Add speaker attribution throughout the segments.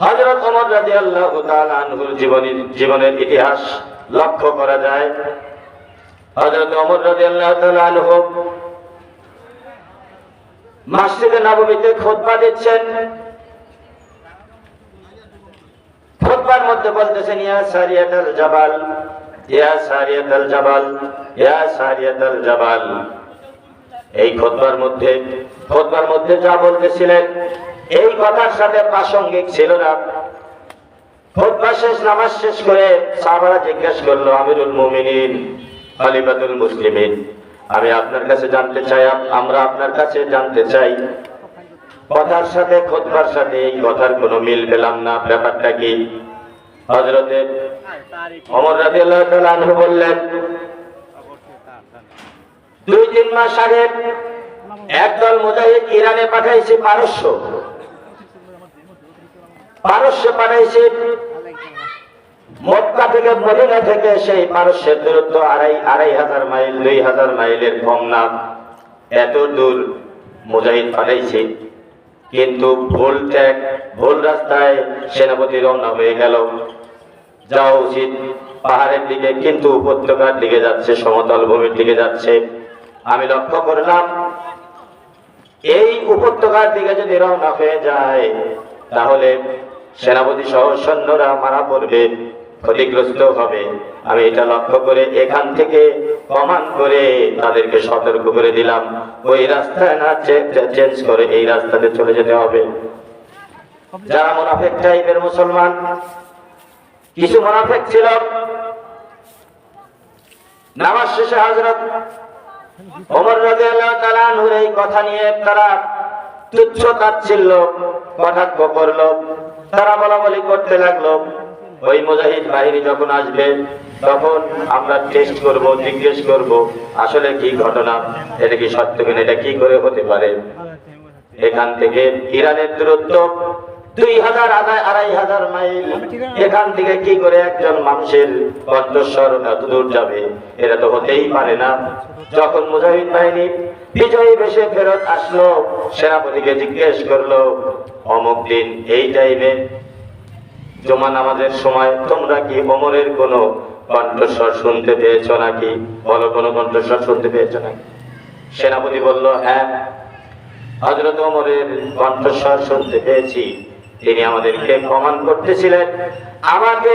Speaker 1: হযরত ওমর রাদিয়াল্লাহু তাআলা আনহুর জীবনের জীবনের ইতিহাস লক্ষ্য করা যায়। হযরত ওমর রাদিয়াল্লাহু তাআলা আনহু মসজিদে নববীতে খুতবা দিচ্ছেন। মধ্যে বলতেছেন, ইয়া সারিয়াতাল জাবাল, ইয়া সারিয়াতাল জাবাল, ইয়া সারিয়াতাল জাবাল। এই খুতবার মধ্যে খুতবার মধ্যে যা বলতেছিলেন, এই কথার সাথে প্রাসঙ্গিক ছিল না। খুতবা শেষ, নামাজ শেষ করে সাহাবারা জিজ্ঞেস করল, আমিরুল মুমিনিন, খলিফাতুল মুসলিমিন, আমি আপনার কাছে জানতে চাই আমরা আপনার কাছে জানতে চাই। কথার সাথে, খোদবার সাথে এই কথার কোনো মিল পেলাম না। ব্যাপারটা কি? হজরতে অমর তাআলা বললেন, দুই তিন মাস আগে একদল মুজাহিদ ইরানে পাঠাইছে পারস্য। পারস্য পাঠাইছে মক্কা থেকে, মদিনা থেকে সেই পারস্যের দূরত্ব আড়াই আড়াই হাজার মাইল, দুই হাজার মাইলের কম না। এত দূর মুজাহিদ পাঠাইছে। কিন্তু ভুল ট্যাগ, ভুল রাস্তায় সেনাপতি রওনা হয়ে গেল। যাওয়া উচিত। পাহাড়ের দিকে কিন্তু উপত্যকার দিকে যাচ্ছে, সমতল ভূমির দিকে যাচ্ছে। আমি লক্ষ্য করলাম এই উপত্যকার দিকে যদি রওনা হয়ে যায়, তাহলে সেনাপতি সহ সৈন্যরা মারা পড়বে, ক্ষতিগ্রস্ত হবে। আমি এটা লক্ষ্য করে এখান থেকে কমান করে তাদেরকে সতর্ক করে দিলাম। ওই রাস্তায় না চেঞ্জ করে এই রাস্তাতে চলে যেতে হবে। যারা মোনাফেক টাইপের মুসলমান, কিছু মোনাফেক ছিল। নামাজ শেষে হজরত জিজ্ঞেস করব, আসলে কি ঘটনা? এটা কি সত্য এটা কি করে হতে পারে? এখান থেকে ইরানের দূরত্ব দুই হাজার আড়াই হাজার মাইল। এখান থেকে কি করে একজন মানুষের কণ্ঠস্বর এত দূর যাবে? এটা তো হতেই পারে না। যখন মুজাহিদ বাহিনী বিজয়ী বেশে ফেরত আসলো, সেনাপতিকে জিজ্ঞেস করল অমুক দিন এই টাইমে জমা নামাজের সময় তোমরা কি অমরের কোনো কণ্ঠস্বর শুনতে পেয়েছ নাকি? বলো, কোনো কণ্ঠস্বর শুনতে পেয়েছ নাকি? সেনাপতি বলল হ্যাঁ হজরত অমরের কণ্ঠস্বর শুনতে পেয়েছি। তিনি আমাদেরকে কমান করতেছিলেন। আমাকে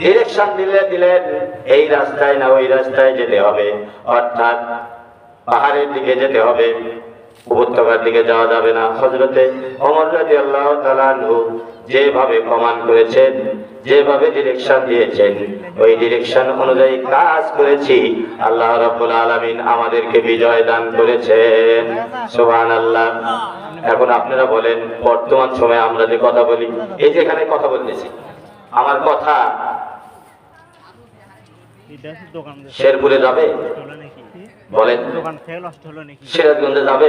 Speaker 1: ডিরেকশন দিলে দিলেন, এই রাস্তায় না, ওই রাস্তায় যেতে হবে। অর্থাৎ পাহাড়ের দিকে যেতে হবে, উপত্যকার দিকে যাওয়া যাবে না। হজরতে অমর রাজি আল্লাহ তালানহু যেভাবে প্রমাণ করেছেন, যেভাবে ডিরেকশন দিয়েছেন, ওই ডিরেকশন অনুযায়ী কাজ করেছি, আল্লাহ রাব্বুল আলামিন আমাদেরকে বিজয় দান করেছেন। সুবহানাল্লাহ। এখন আপনারা বলেন, বর্তমান সময়ে আমরা যে কথা বলি, এই যে এখানে কথা বলতেছি, আমার কথা শেরপুরে যাবে? বলেন। সিরাজগঞ্জে যাবে?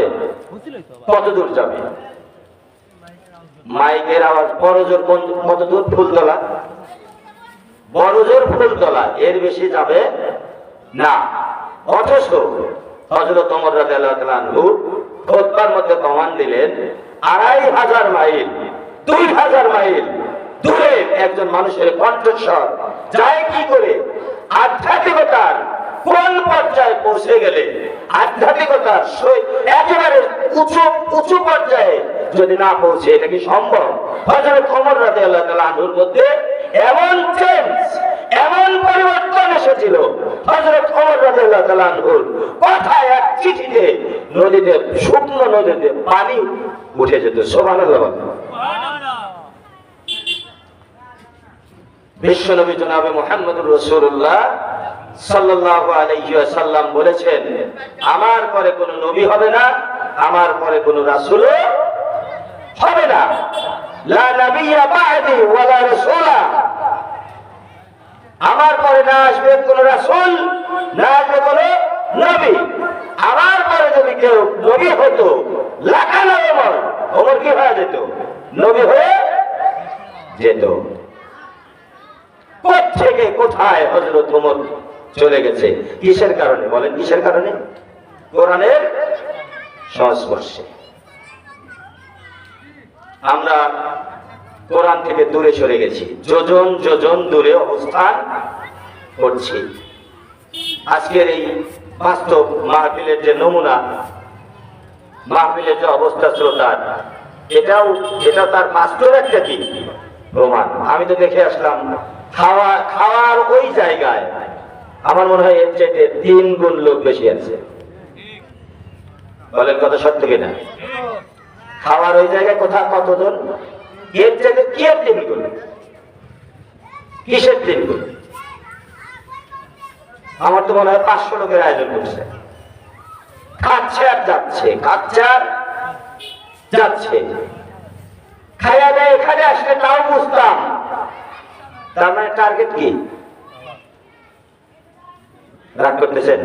Speaker 1: কত দূর যাবে? মাইকের আওয়াজ, বড় জোর কত দূর? ফুলতলা? বড় জোর ফুলতলা, এর বেশি যাবে না। অথচ হজরত অমর রাজু খোদ্বার মধ্যে কমান দিলেন, আড়াই হাজার মাইল, দুই হাজার মাইল দূরে একজন মানুষের কণ্ঠস্বর। যায় কি করে? আধ্যাত্মিকতার কোন পর্যায়ে পৌঁছে গেলে, আধ্যাত্মিকতার একেবারে উঁচু উঁচু পর্যায়ে যদি না পৌঁছে, এটা কি সম্ভব? হজরত অমর রাতে আল্লাহ তালা আনুর মধ্যে এমন চেঞ্জ এমন পরিবর্তন এসেছিল হজরত অমর এক চিঠিতে নদীতে, শুকনো নদীতে পানি উঠে যেত সোমান বিশ্বনবী জনাবে রসুল্লাহ আলাইহি বলেছেন, আমার পরে কোনো নবী হবে না, আমার পরে কোনো রাসূলও হবে না। লা বা'দি ওয়ালা রাসূলা। আমার পরে না আসবে কোন রাসূল, না আসবে কোন নবী। আমার পরে যদি কেউ নবী হতো লাখানো ওমর ওমর কি হয়ে যেত? নবী হয়ে যেত। থেকে কোথায় হজরত ওমর চলে গেছে? কিসের কারণে? বলেন, কিসের কারণে? কোরআনের সংস্পর্শে। আমরা কোরআন থেকে দূরে সরে গেছি। যোজন যোজন দূরে অবস্থান করছি। আজকের এই বাস্তব মাহফিলের যে নমুনা, মাহফিলের যে অবস্থা শ্রোতার এটাও, এটা তার বাস্তব একটা কি? প্রমাণ। আমি তো দেখে আসলাম, খাওয়া, খাওয়ার ওই জায়গায় আমার মনে হয় এর চাইতে তিন গুণ লোক বেশি আছে। বলেন কথা সত্য কিনা? খাওয়ার ওই জায়গায় কোথায় কতজন? কি কিসের আমার তো মনে হয় পাঁচশো লোকের আয়োজন করছে। যাচ্ছে যাচ্ছে। দেয়, এখানে আসলে তাও বুঝতাম তার মানে টার্গেট কি? রাগ করতেছেন?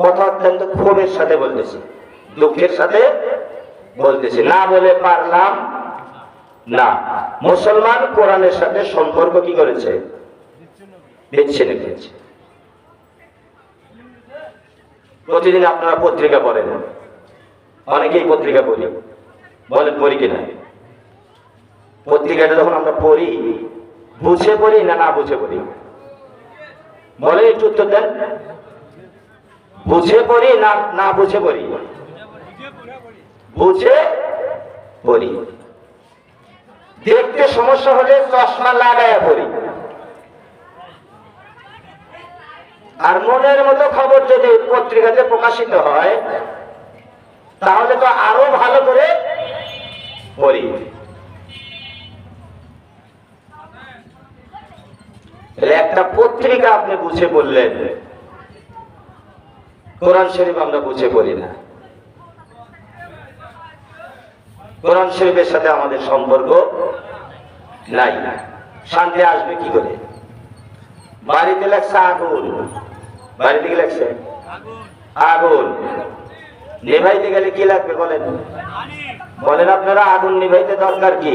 Speaker 1: কথা অত্যন্ত ক্ষোভের সাথে বলতেছি, দুঃখের সাথে বলতেছি। না বলে পারলাম না, মুসলমান কোরআনের সাথে সম্পর্ক কি করেছে? বিচ্ছিন্ন করেছে প্রতিদিন আপনারা পত্রিকা পড়েন। অনেকেই পত্রিকা পড়ি। বলেন, পড়ি কিনা? পত্রিকাটা যখন আমরা পড়ি, বুঝে পড়ি না না বুঝে পড়ি? বলে একটু উত্তর দেন। বুঝে পড়ি না না বুঝে পড়ি? বুঝে পড়ি। দেখতে সমস্যা হলে চশমা লাগায়া পড়ি। আর মনের মতো খবর যদি পত্রিকাতে প্রকাশিত হয়, তাহলে তো আরও ভালো করে পড়ি। একটা পত্রিকা আপনি বুঝে বললেন, কোরআন শরীফ আমরা বুঝে পড়ি না। কোরআন শরীফের সাথে আমাদের সম্পর্ক নাই। শান্তি আসবে কি করে? বাড়িতে লাগছে আগুন। বাড়িতে কি লাগছে আগুন। নিভাইতে গেলে কি লাগবে বলেন? বলেন আপনারা আগুন নিভাইতে দরকার কি?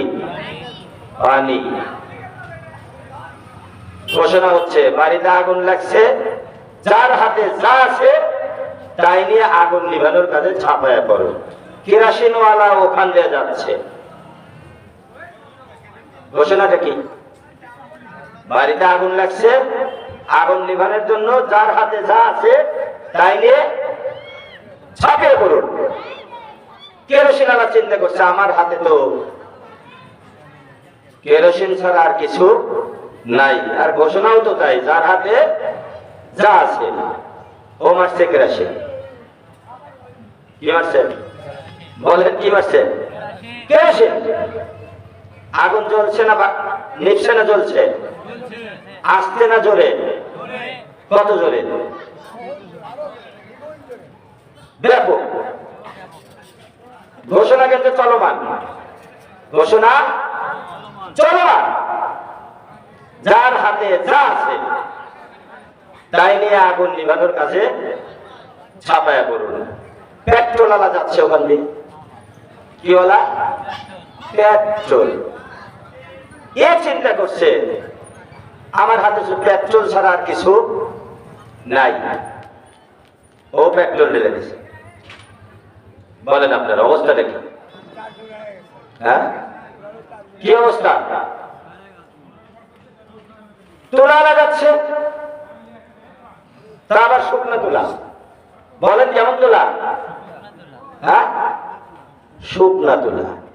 Speaker 1: পানি। ঘোষণা হচ্ছে, বাড়িতে আগুন লাগছে, যার হাতে যা আছে, তাই নিয়ে আগুন নিভানোর কাজে ছাপায়া পড়ো। কেরাসিনওয়ালা ওখান দিয়ে যাচ্ছে। ঘোষণাটা কি? বাড়িতে আগুন লাগছে, আগুন নিভানোর জন্য যার হাতে যা আছে তাই নিয়ে ছাপিয়ে পড়ুন। কেরোসিন আলা চিন্তা করছে, আমার হাতে তো কেরোসিন ছাড়া আর কিছু নাই, আর ঘোষণাও তো তাই, যার হাতে যা আছে। ও মারছে কেরোসিন। কি মারছে? বলেন কি মারছে? কেরোসিন আগুন জ্বলছে না বা- নিভছে না জ্বলছে? আসতে না জোরে? কত জোরে? ব্যাপক। ঘোষণা কিন্তু চলমান। ঘোষণা চলমান। যার হাতে যা আছে, তাই নিয়ে আগুন নিভানোর কাছে ছাপায়া করুন পেট্রোল আলা যাচ্ছে ওখান দিয়ে। কি ওলা পেট্রোল এ চিন্তা করছে? আমার হাতে পেট্রোল ছাড়া আর কিছু নাই। ও পেট্রোল ঢেলে দিছে। বলেন আপনার অবস্থাটা কি হ্যাঁ? কি অবস্থা? তোলা লাগাচ্ছে। তা আবার শুকনো তোলা। বলেন কেমন তোলা? হ্যাঁ? শুকনা তোলা।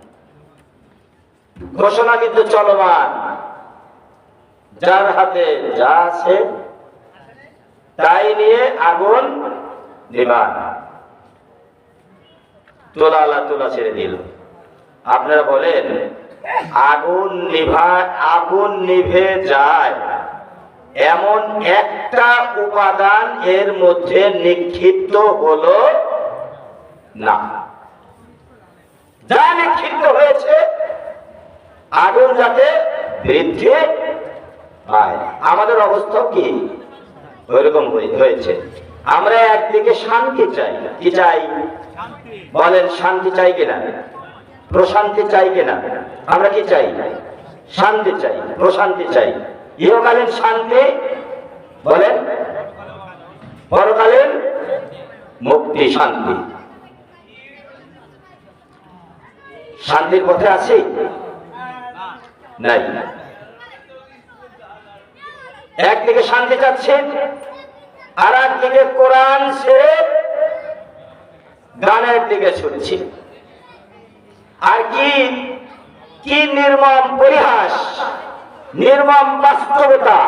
Speaker 1: ঘোষণা কিন্তু চলমান। যার হাতে যা আছে, তাই নিয়ে আগুন নিবান। তোলা আল্লাহ তোলা ছেড়ে দিল। আপনারা বলেন, আগুন নিভা, আগুন নিভে যায়। এমন একটা উপাদান এর মধ্যে নিক্ষিপ্ত হলো না। যা নিক্ষিপ্ত হয়েছে, আগুন যাতে বৃদ্ধি পায়। আমাদের অবস্থা কি? ওইরকম হয়ে- হয়েছে। আমরা একদিকে শান্তি চাই কি চাই? বলেন, শান্তি চাই কিনা? প্রশান্তি চাই কিনা? আমরা কি চাই? শান্তি চাই, প্রশান্তি চাই। ইহকালীন শান্তি, বলেন, পরকালীন মুক্তি, শান্তি। শান্তির পথে আছি? নাই। একদিকে শান্তি চাচ্ছেন আর একদিকে কোরআন ছেড়ে গানের দিকে ছুটছে। আর কি কি নির্মম পরিহাস, নির্মম বাস্তবতা।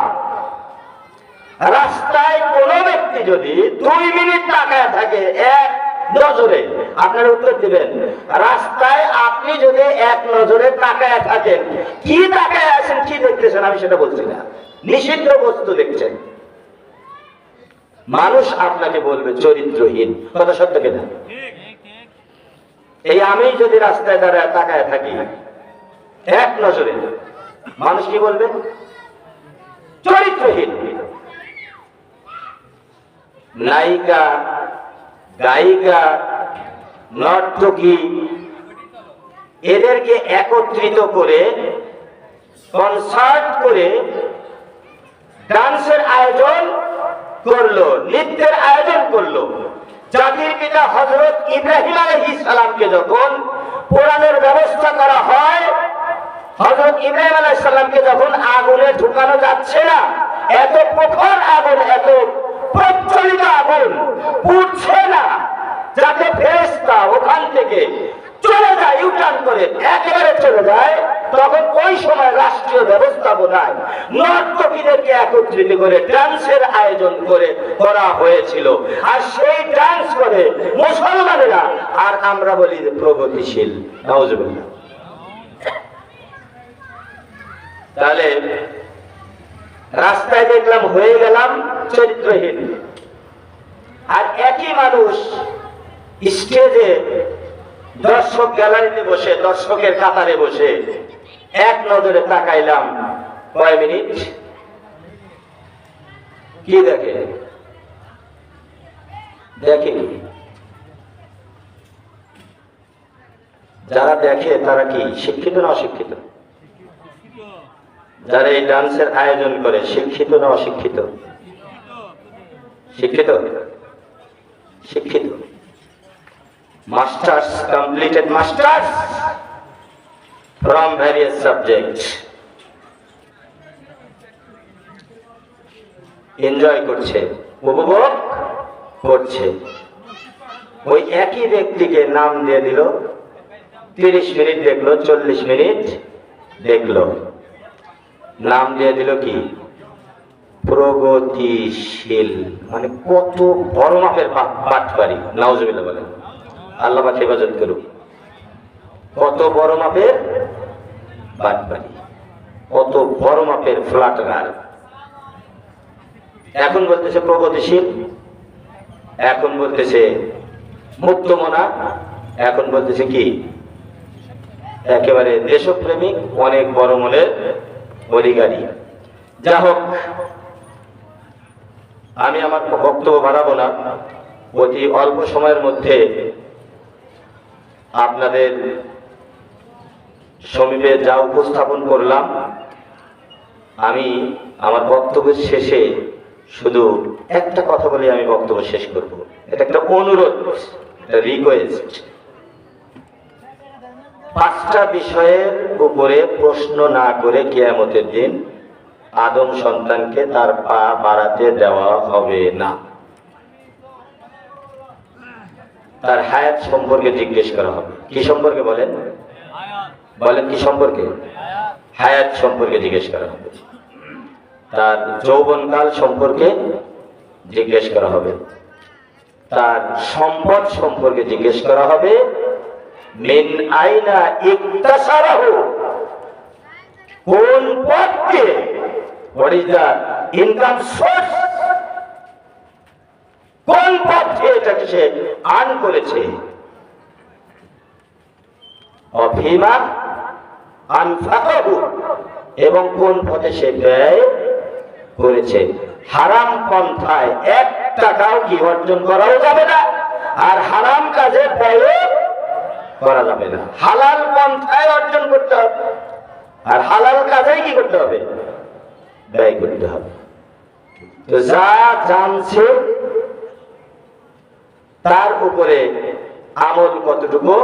Speaker 1: রাস্তায় কোন ব্যক্তি যদি দুই মিনিট তাকায় থাকে, এক নজরে আপনার উত্তর দিবেন। রাস্তায় আপনি যদি এক নজরে তাকায় থাকেন, কি তাকায় আছেন, কি দেখতেছেন, আমি সেটা বলছি না। নিষিদ্ধ বস্তু দেখছেন। মানুষ আপনাকে বলবে, চরিত্রহীন। কথা সত্য কিনা? এই আমি যদি রাস্তায় দাঁড়ায় তাকায় থাকি, এক নজরে, মানুষ কি বলবে? চরিত্রহীন। নায়িকা গায়িকা, নর্তকী, এদেরকে একত্রিত করে কনসার্ট করে ডান্সের আয়োজন করল, নৃত্যের আয়োজন করল। জাতির পিতা হজরত ইব্রাহিম আলহি সালামকে যখন পোড়ানোর ব্যবস্থা করা হয় হজরত ইব্রাহিম আলাইহিস সালামকে যখন আগুনে ঢুকানো যাচ্ছে না, এত প্রখর আগুন, এত প্রচলিত আগুন না। যাতে ফেরেশতা ওখান থেকে চলে যায় ইউটার্ন করে, একেবারে চলে যায়, তখন ওই সময় রাষ্ট্রীয় ব্যবস্থাপনায় নর্তকীদেরকে একত্রিত করে ডান্সের আয়োজন করে করা হয়েছিল। আর সেই ডান্স করে মুসলমানেরা, আর আমরা বলি প্রগতিশীল। তাহলে রাস্তায় দেখলাম হয়ে গেলাম চরিত্রহীন। আর একই মানুষ স্টেজে দর্শক গ্যালারিতে বসে, দর্শকের কাতারে বসে এক নজরে তাকাইলাম। কয় মিনিট? কি দেখে? দেখে যারা দেখে তারা কি শিক্ষিত না অশিক্ষিত? যারা এই ডান্সের আয়োজন করে, শিক্ষিত না অশিক্ষিত? শিক্ষিত? শিক্ষিত। Masters completed masters from various subject enjoy করছে, উপভোগ করছে। ওই একই ব্যক্তিকে নাম দিয়ে দিল, তিরিশ মিনিট দেখল, চল্লিশ মিনিট দেখল। নাম দিয়ে দিল কি? প্রগতিশীল মানে কত বড় মাপের পাটপারি নাউজুবিল্লাহ বলেন। আল্লাহ পাক হেফাজত করুক। কত বড় মাপের পাটপারি কত বড় মাপের ফ্লাটগার এখন বলতেছে প্রগতিশীল, এখন বলতেছে মুক্তমনা, এখন বলতেছে কি? একেবারে দেশপ্রেমিক, অনেক বড় মনের অধিকারী যা হোক, আমি আমার বক্তব্য বাড়াবো না। অতি অল্প সময়ের মধ্যে আপনাদের সমীপে যা উপস্থাপন করলাম, আমি আমার বক্তব্যের শেষে শুধু একটা কথা বলে আমি বক্তব্য শেষ করব। এটা একটা অনুরোধ একটা রিকোয়েস্ট পাঁচটা বিষয়ের উপরে প্রশ্ন না করে কেয়ামতের দিন আদম সন্তানকে তার পা বাড়াতে দেওয়া হবে না। তার হায়াত সম্পর্কে জিজ্ঞেস করা হবে। কি সম্পর্কে বলেন? বলেন কি সম্পর্কে? হায়াত সম্পর্কে জিজ্ঞেস করা হবে। তার যৌবনকাল সম্পর্কে জিজ্ঞেস করা হবে। তার সম্পদ সম্পর্কে জিজ্ঞেস করা হবে। মিন আইনা কোন পথ দিয়ে what is the income source কোন পথ এটাকে সে করেছে? আনফাকাহু। এবং কোন পথে সে ব্যয় করেছে? হারাম পন্থায় এক টাকাও কি অর্জন করাও যাবে না। আর হারাম কাজে ব্যয় করা যাবে না। হালাল পন্থায় অর্জন করতে হবে। আর হালাল কাজেই কি করতে হবে? ব্যয় করতে হবে। তো যা জানছে, তার উপরে আমল কতটুকু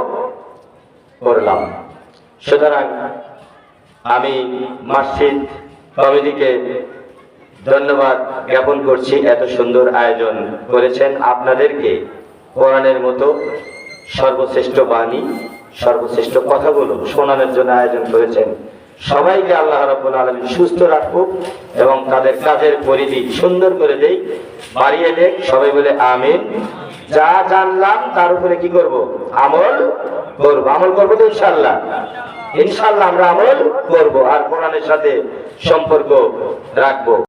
Speaker 1: করলাম। সুতরাং আমি মসজিদ কমিটিকে ধন্যবাদ জ্ঞাপন করছি। এত সুন্দর আয়োজন করেছেন আপনাদেরকে। কোরআনের মতো সর্বশ্রেষ্ঠ বাণী, সর্বশ্রেষ্ঠ কথাগুলো শোনানোর জন্য আয়োজন করেছেন। সবাইকে আল্লাহ রাব্বুল আলামিন সুস্থ রাখুক এবং তাদের কাজের পরিধি সুন্দর করে দেই, বাড়িয়ে দেখ সবাই বলে আমিন। যা জানলাম তার উপরে কি করব? আমল করব। আমল করব তো ইনশাল্লাহ ইনশাল্লাহ আমরা আমল করব আর কোরআনের সাথে সম্পর্ক রাখব।